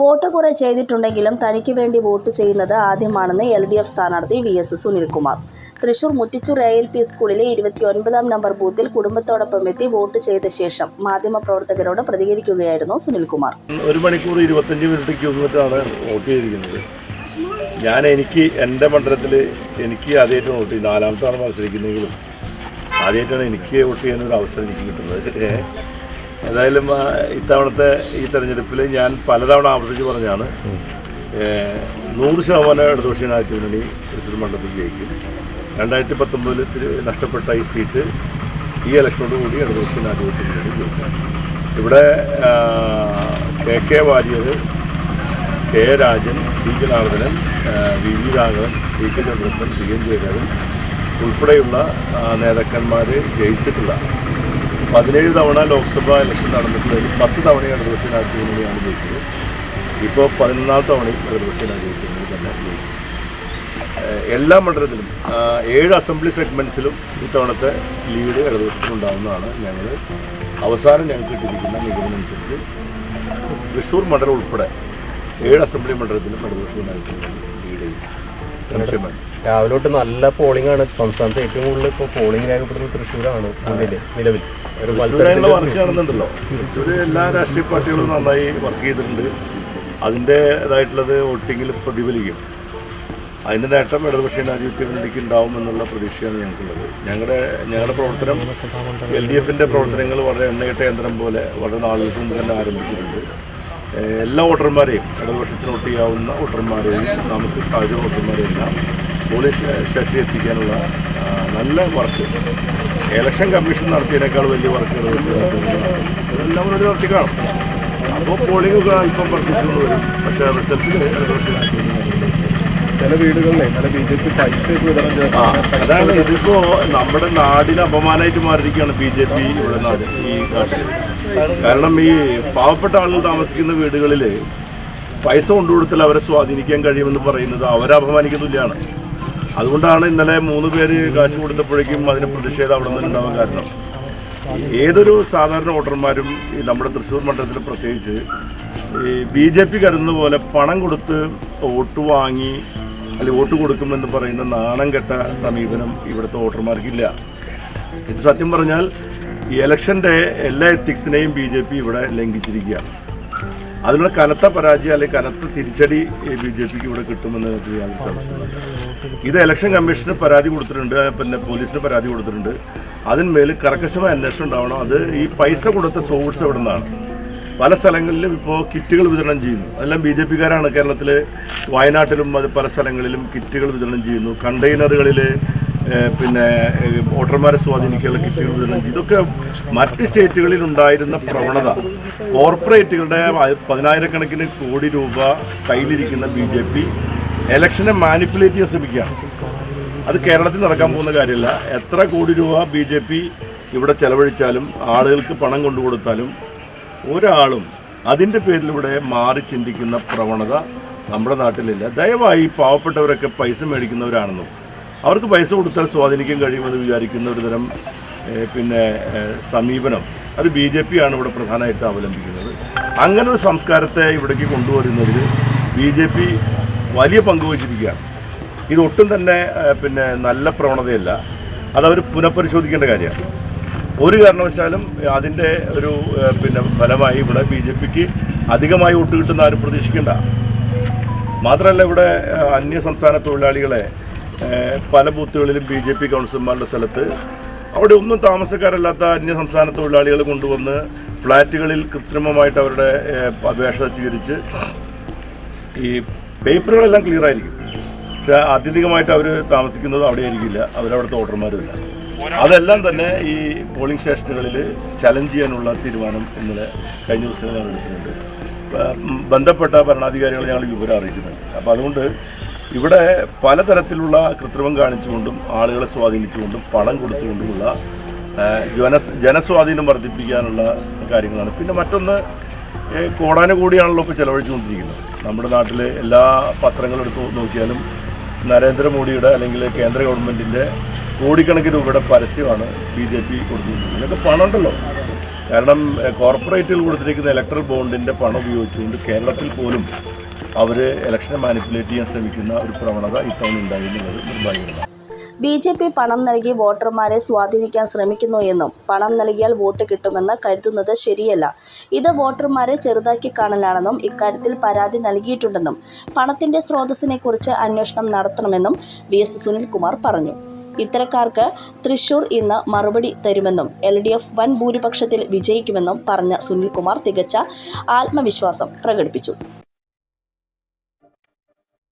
Vote കുറെ ചെയ്തിട്ടുണ്ടെങ്കിലും തനിക്ക് വേണ്ടി വോട്ട് ചെയ്യുന്നത് ആദ്യമാണെന്ന് എൽ ഡി എഫ് സ്ഥാനാർത്ഥി V S Sunilkumar. Thrissur Muttichur A L P സ്കൂളിലെ ഇരുപത്തിയൊൻപതാം നമ്പർ ബൂത്തിൽ കുടുംബത്തോടൊപ്പം എത്തി വോട്ട് ചെയ്ത ശേഷം മാധ്യമപ്രവർത്തകരോട് പ്രതികരിക്കുകയായിരുന്നു സുനിൽകുമാർ. ഒരു മണിക്കൂർ ഇരുപത്തഞ്ച് മിനിറ്റ് ക്യൂ വോട്ട് ചെയ്തിരിക്കുന്നത്. ഞാൻ എനിക്ക് എന്റെ മണ്ഡലത്തിൽ എനിക്ക് ആദ്യമായിട്ട് വോട്ട് ചെയ്യും നാലാമത്താണ് മത്സരിക്കുന്നെങ്കിലും ആദ്യമായിട്ടാണ് എനിക്ക് വോട്ട് ചെയ്യാനൊരു അവസരം എനിക്ക് കിട്ടുന്നത്. ഏതായാലും ഇത്തവണത്തെ ഈ തെരഞ്ഞെടുപ്പിൽ ഞാൻ പലതവണ ആവർത്തിച്ച് പറഞ്ഞാണ് നൂറ് ശതമാനം ഇടതുപക്ഷ ജനാധിപത്യ മുന്നണി തൃശ്ശൂർ മണ്ഡലത്തിൽ ജയിക്കും. രണ്ടായിരത്തി പത്തൊമ്പതിൽ നഷ്ടപ്പെട്ട ഈ സീറ്റ് ഈ ഇലക്ഷനോട് കൂടി ഇടതുപക്ഷ ജനാധിപത്യ മുന്നണി ജയിക്കാം. ഇവിടെ K K Warrier K Rajan C Janardhanan ആ, V V Raghavan C K Chandrappan C N Jayarajan ഉൾപ്പെടെയുള്ള നേതാക്കന്മാർ ജയിച്ചിട്ടുള്ള പതിനേഴ് തവണ ലോക്സഭാ ഇലക്ഷൻ നടന്നിട്ടുള്ളതിൽ പത്ത് തവണയാണ് ഇടതുപക്ഷ ജനാധിപത്യ മുന്നണിയാണ് ജയിച്ചത്. ഇപ്പോൾ പതിനൊന്നാം തവണയും ഇടതുപക്ഷ ജനാധിപത്യ മുന്നണി തന്നെ എല്ലാ മണ്ഡലത്തിലും ഏഴ് അസംബ്ലി സെഗ്മെന്റ്സിലും ഇത്തവണത്തെ ലീഡ് ഇടതുപക്ഷത്തിനുണ്ടാവുന്നതാണ് ഞങ്ങൾ അവസാനം ഞങ്ങൾക്ക് കിട്ടിയിരിക്കുന്ന നിഗമനം അനുസരിച്ച് തൃശ്ശൂർ മണ്ഡലം ഉൾപ്പെടെ ഏഴ് അസംബ്ലി മണ്ഡലത്തിലും ഇടതുപക്ഷം ജനാധിപത്യ ലീഡ് ചെയ്യും സംശയം വേണ്ട രാവിലെ തൊട്ട് നല്ല പോളിംഗ് ആണ്. സംസ്ഥാനത്ത് ഏറ്റവും കൂടുതൽ ഇപ്പോൾ പോളിംഗ് രേഖപ്പെടുന്നത് തൃശ്ശൂരാണ് നിലവിൽ ഒരു വർക്ക് തൃശ്ശൂർ എല്ലാ രാഷ്ട്രീയ പാർട്ടികളും നന്നായി വർക്ക് ചെയ്തിട്ടുണ്ട്. അതിന്റേതായിട്ടുള്ളത് വോട്ടിങ്ങിൽ പ്രതിഫലിക്കും. അതിന്റെ നേട്ടം ഇടതുപക്ഷ ജനാധിപത്യ മുന്നണിക്ക് ഉണ്ടാവും എന്നുള്ള പ്രതീക്ഷയാണ് ഞങ്ങൾക്കുള്ളത്. ഞങ്ങളുടെ ഞങ്ങളുടെ പ്രവർത്തനം എൽ ഡി എഫിന്റെ പ്രവർത്തനങ്ങൾ വളരെ എണ്ണയിട്ട യന്ത്രം പോലെ വളരെ നാളുകൾക്ക് മുമ്പ് തന്നെ ആരംഭിച്ചിട്ടുണ്ട്. എല്ലാ വോട്ടർമാരെയും ഇടതുപക്ഷത്തിന് വോട്ട് ചെയ്യാവുന്ന വോട്ടർമാരെയും നമുക്ക് സാഹചര്യ വോട്ടർമാരെയെല്ലാം പോലീസ് സ്റ്റേഷനിൽ എത്തിക്കാനുള്ള നല്ല വർക്ക്. ഇലക്ഷൻ കമ്മീഷൻ നടത്തിയതിനേക്കാൾ വലിയ വർക്ക് ഇടതുപക്ഷം ഇതെല്ലാം ഒരു നടത്തി കാണും. അപ്പോൾ പോളിംഗ് ഒക്കെ അല്പം വർദ്ധിച്ചുകൊണ്ട് വരും. പക്ഷേ റിസൾട്ടിൽ ഇടതുപക്ഷം ചില വീടുകളിലെ ചില ബി ജെ പി പൈസ അതാണ് ഇതിപ്പോ നമ്മുടെ നാടിന് അപമാനമായിട്ട് മാറിയിരിക്കുകയാണ് ബി ജെ പി ഇവിടെ നാട് ഈ നാട്ടിൽ കാരണം ഈ പാവപ്പെട്ട ആളുകൾ താമസിക്കുന്ന വീടുകളിൽ പൈസ കൊണ്ടുകൊടുത്താൽ അവരെ സ്വാധീനിക്കാൻ കഴിയുമെന്ന് പറയുന്നത് അവരെ അപമാനിക്കുന്ന തുല്യമാണ് അതുകൊണ്ടാണ് ഇന്നലെ മൂന്ന് പേര് കാശ് കൊടുത്തപ്പോഴേക്കും അതിന് പ്രതിഷേധം അവിടെ നിന്ന് ഉണ്ടാവാൻ കാരണം. ഏതൊരു സാധാരണ വോട്ടർമാരും നമ്മുടെ തൃശ്ശൂർ മണ്ഡലത്തിൽ പ്രത്യേകിച്ച് ഈ ബി ജെ പി കരുതുന്ന പോലെ പണം കൊടുത്ത് വോട്ട് വാങ്ങി അല്ലെങ്കിൽ വോട്ട് കൊടുക്കുമെന്ന് പറയുന്ന നാണം കെട്ട സമീപനം ഇവിടുത്തെ വോട്ടർമാർക്കില്ല. ഇത് സത്യം പറഞ്ഞാൽ ഈ ഇലക്ഷന്റെ എല്ലാ എത്തിക്സിനെയും ബി ജെ പി ഇവിടെ ലംഘിച്ചിരിക്കുകയാണ് അതിനുള്ള കനത്ത പരാജയം അല്ലെങ്കിൽ കനത്ത തിരിച്ചടി ബി ജെ പിക്ക് ഇവിടെ കിട്ടുമെന്ന് യാതൊരു സംശയമില്ല ഇത് ഇലക്ഷൻ കമ്മീഷന് പരാതി കൊടുത്തിട്ടുണ്ട് പിന്നെ പോലീസിന് പരാതി കൊടുത്തിട്ടുണ്ട്. അതിന്മേൽ കർക്കശമായ അന്വേഷണം ഉണ്ടാവണം. അത് ഈ പൈസ കൊടുത്ത സോഴ്സ് എവിടെ നിന്നാണ്? പല സ്ഥലങ്ങളിലും ഇപ്പോൾ കിറ്റുകൾ വിതരണം ചെയ്യുന്നു. അതെല്ലാം ബി ജെ പിക്കാരാണ് കേരളത്തിൽ വയനാട്ടിലും അത് പല സ്ഥലങ്ങളിലും കിറ്റുകൾ വിതരണം ചെയ്യുന്നു. കണ്ടെയ്നറുകളിൽ പിന്നെ വോട്ടർമാരെ സ്വാധീനിക്കാനുള്ള കിറ്റുകൾ ഇതൊക്കെ മറ്റ് സ്റ്റേറ്റുകളിൽ ഉണ്ടായിരുന്ന പ്രവണത. കോർപ്പറേറ്റുകളുടെ പതിനായിരക്കണക്കിന് കോടി രൂപ കയ്യിലിരിക്കുന്ന ബി ജെ പി എലക്ഷനെ മാനിപ്പുലേറ്റ് ചെയ്യാൻ ശ്രമിക്കുകയാണ്. അത് കേരളത്തിൽ നടക്കാൻ പോകുന്ന കാര്യമല്ല. എത്ര കോടി രൂപ ബി ജെ പി ഇവിടെ ചെലവഴിച്ചാലും ആളുകൾക്ക് പണം കൊണ്ടു കൊടുത്താലും ഒരാളും അതിന്റെ പേരിലൂടെ മാറി ചിന്തിക്കുന്ന പ്രവണത നമ്മുടെ നാട്ടിലില്ല. ദയവായി പാവപ്പെട്ടവരൊക്കെ പൈസ മേടിക്കുന്നവരാണെന്നും അവർക്ക് പൈസ കൊടുത്താൽ സ്വാധീനിക്കാൻ കഴിയുമെന്ന് വിചാരിക്കുന്ന ഒരു തരം പിന്നെ സമീപനം അത് ബി ജെ പിയാണ് ഇവിടെ പ്രധാനമായിട്ട് അവലംബിക്കുന്നത്. അങ്ങനെ ഒരു സംസ്കാരത്തെ ഇവിടേക്ക് കൊണ്ടുവരുന്നതിൽ ബി ജെ പി വലിയ പങ്ക് വഹിച്ചിരിക്കുകയാണ്. ഇത് ഒട്ടും തന്നെ പിന്നെ നല്ല പ്രവണതയല്ല. അതവർ പുനഃപരിശോധിക്കേണ്ട കാര്യമാണ്. ഒരു കാരണവശാലും അതിന്റെ ഒരു പിന്നെ ഫലമായി ഇവിടെ ബി ജെ പിക്ക് അധികമായി വോട്ട് കിട്ടുന്ന ആരും പ്രതീക്ഷിക്കേണ്ട. മാത്രമല്ല ഇവിടെ അന്യ സംസ്ഥാന തൊഴിലാളികളെ പല ബൂത്തുകളിലും ബി ജെ പി കൗൺസിലർമാരുടെ സ്ഥലത്ത് അവിടെ ഒന്നും താമസക്കാരല്ലാത്ത അന്യ സംസ്ഥാന തൊഴിലാളികൾ കൊണ്ടുവന്ന് ഫ്ലാറ്റുകളിൽ കൃത്രിമമായിട്ട് അവരുടെ അപേക്ഷ സ്വീകരിച്ച് ഈ പേപ്പറുകളെല്ലാം ക്ലിയർ ആയിരിക്കും. പക്ഷെ അത്യധികമായിട്ട് അവർ താമസിക്കുന്നത് അവിടെ ആയിരിക്കില്ല അവരവിടുത്തെ വോട്ടർമാരുമില്ല. അതെല്ലാം തന്നെ ഈ പോളിംഗ് സ്റ്റേഷനുകളിൽ ചലഞ്ച് ചെയ്യാനുള്ള തീരുമാനം ഇന്നലെ കഴിഞ്ഞ ദിവസങ്ങളിൽ ഞങ്ങൾ എടുത്തിട്ടുണ്ട്. ബന്ധപ്പെട്ട ഭരണാധികാരികളെ ഞങ്ങൾ വിവരം അറിയിച്ചിട്ടുണ്ട്. അപ്പോൾ അതുകൊണ്ട് ഇവിടെ പലതരത്തിലുള്ള കൃത്രിമം കാണിച്ചുകൊണ്ടും ആളുകളെ സ്വാധീനിച്ചുകൊണ്ടും പണം കൊടുത്തുകൊണ്ടുമുള്ള ജന ജനസ്വാധീനം വർദ്ധിപ്പിക്കാനുള്ള കാര്യങ്ങളാണ്. പിന്നെ മറ്റൊന്ന് കോടാനുകൂടിയാണല്ലോ ഇപ്പോൾ ചെലവഴിച്ചുകൊണ്ടിരിക്കുന്നത്. നമ്മുടെ നാട്ടിലെ എല്ലാ പത്രങ്ങളും എടുത്ത് നോക്കിയാലും നരേന്ദ്രമോദിയുടെ അല്ലെങ്കിൽ കേന്ദ്ര ഗവൺമെന്റിന്റെ കോടിക്കണക്കിന് രൂപയുടെ പരസ്യമാണ് ബി ജെ പി കൊടുത്തുകൊണ്ടിരിക്കുന്നത്. ഇതൊക്കെ പണം ഉണ്ടല്ലോ കാരണം കോർപ്പറേറ്റുകൾ കൊടുത്തിരിക്കുന്ന ഇലക്ട്രൽ ബോണ്ടിന്റെ പണം ഉപയോഗിച്ചുകൊണ്ട് കേരളത്തിൽ പോലും അവർ ഇലക്ഷനെ മാനിപ്പുലേറ്റ് ചെയ്യാൻ ശ്രമിക്കുന്ന ഒരു പ്രവണത ഇത്തവണ ഉണ്ടായി എന്നുള്ളത് നിർഭാഗ്യകരമാണ്. ബി ജെ പി പണം നൽകി വോട്ടർമാരെ സ്വാധീനിക്കാൻ ശ്രമിക്കുന്നു എന്നും പണം നൽകിയാൽ വോട്ട് കിട്ടുമെന്ന് കരുതുന്നത് ശരിയല്ല. ഇത് വോട്ടർമാരെ ചെറുതാക്കി കാണലാണെന്നും ഇക്കാര്യത്തിൽ പരാതി നൽകിയിട്ടുണ്ടെന്നും പണത്തിന്റെ സ്രോതസ്സിനെക്കുറിച്ച് അന്വേഷണം നടത്തണമെന്നും വി എസ് സുനിൽകുമാർ പറഞ്ഞു. ഇത്തരക്കാർക്ക് തൃശൂർ ഇന്ന് മറുപടി തരുമെന്നും എൽ ഡി എഫ് വൻ ഭൂരിപക്ഷത്തിൽ വിജയിക്കുമെന്നും പറഞ്ഞ സുനിൽകുമാർ തികച്ച ആത്മവിശ്വാസം പ്രകടിപ്പിച്ചു.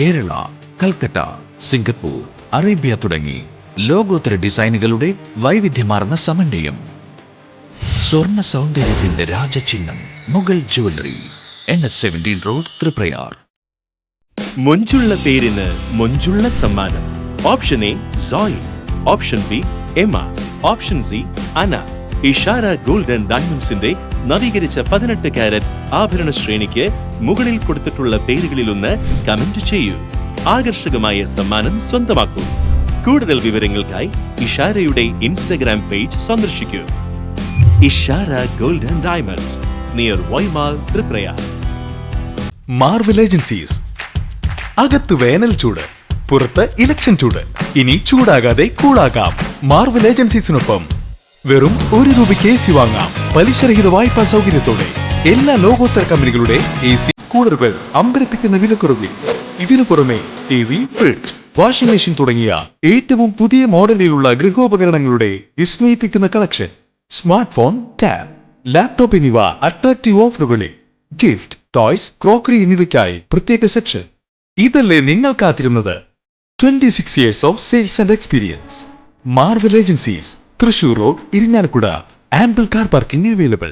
കേരള കൽക്കട്ട സിംഗപ്പൂർ അറേബ്യ തുടങ്ങി ലോകോത്തര ഡിസൈനുകളുടെ വൈവിധ്യമാർന്ന സമന്വയം. സ്വർണ സൗന്ദര്യത്തിന്റെ രാജചിഹ്നം Mughal jewellery N S seventeen road Triprayar മൊഞ്ചുള്ള പേരിന് മൊഞ്ചുള്ള സമ്മാനം. Option A Zoey option B Emma. Option C Anna. Ishara gold and ഡയമണ്ട്സിന്റെ നവീകരിച്ച പതിനെട്ട് കാരറ്റ് ആഭരണ ശ്രേണിക്ക് മുകളിൽ കൊടുത്തിട്ടുള്ള പേരുകളിലൊന്ന് കമന്റ് ചെയ്യൂ. ആകർഷകമായ സമ്മാനം സ്വന്തമാക്കൂ. കൂടുതൽ വിവരങ്ങൾക്കായി ഇഷാരയുടെ ഇൻസ്റ്റഗ്രാം പേജ് സന്ദർശിക്കൂ. Ishara golden diamonds near Y mall Triprayar marvel agencies. അകത്ത് വേനൽ ചൂട് പുറത്ത് ഇലക്ഷൻ ചൂട്. ഇനി ചൂടാകാതെ കൂളാകാം. മാർവൽ ഏജൻസീസിനൊപ്പം. വെറും ഒരു രൂപയ്ക്ക് എ സി വാങ്ങാം. പലിശരഹിത വായ്പാ സൗകര്യത്തോടെ എല്ലാ ലോകോത്തര കമ്പനികളുടെ എ സി കൂളറുകൾ അമ്പരപ്പിക്കുന്ന വിലക്കുറവിൽ ഇതിനു പുറമെ T V fridge washing machine തുടങ്ങിയ ഏറ്റവും പുതിയ മോഡലിലുള്ള ഗൃഹോപകരണങ്ങളുടെ വിസ്മയിപ്പിക്കുന്ന collection smart phone tab laptop എന്നിവ അട്രാക്റ്റീവ് ഓഫറുകളിൽ ഗിഫ്റ്റ് ടോയ്സ് ക്രോക്കറി എന്നിവയ്ക്കായി പ്രത്യേക സെക്ഷൻ ഇതല്ലേ നിങ്ങൾ കാത്തിരുന്നത്? Twenty six years of sales and experience marvel agencies Thrissur road Irinjalakuda ample car parking available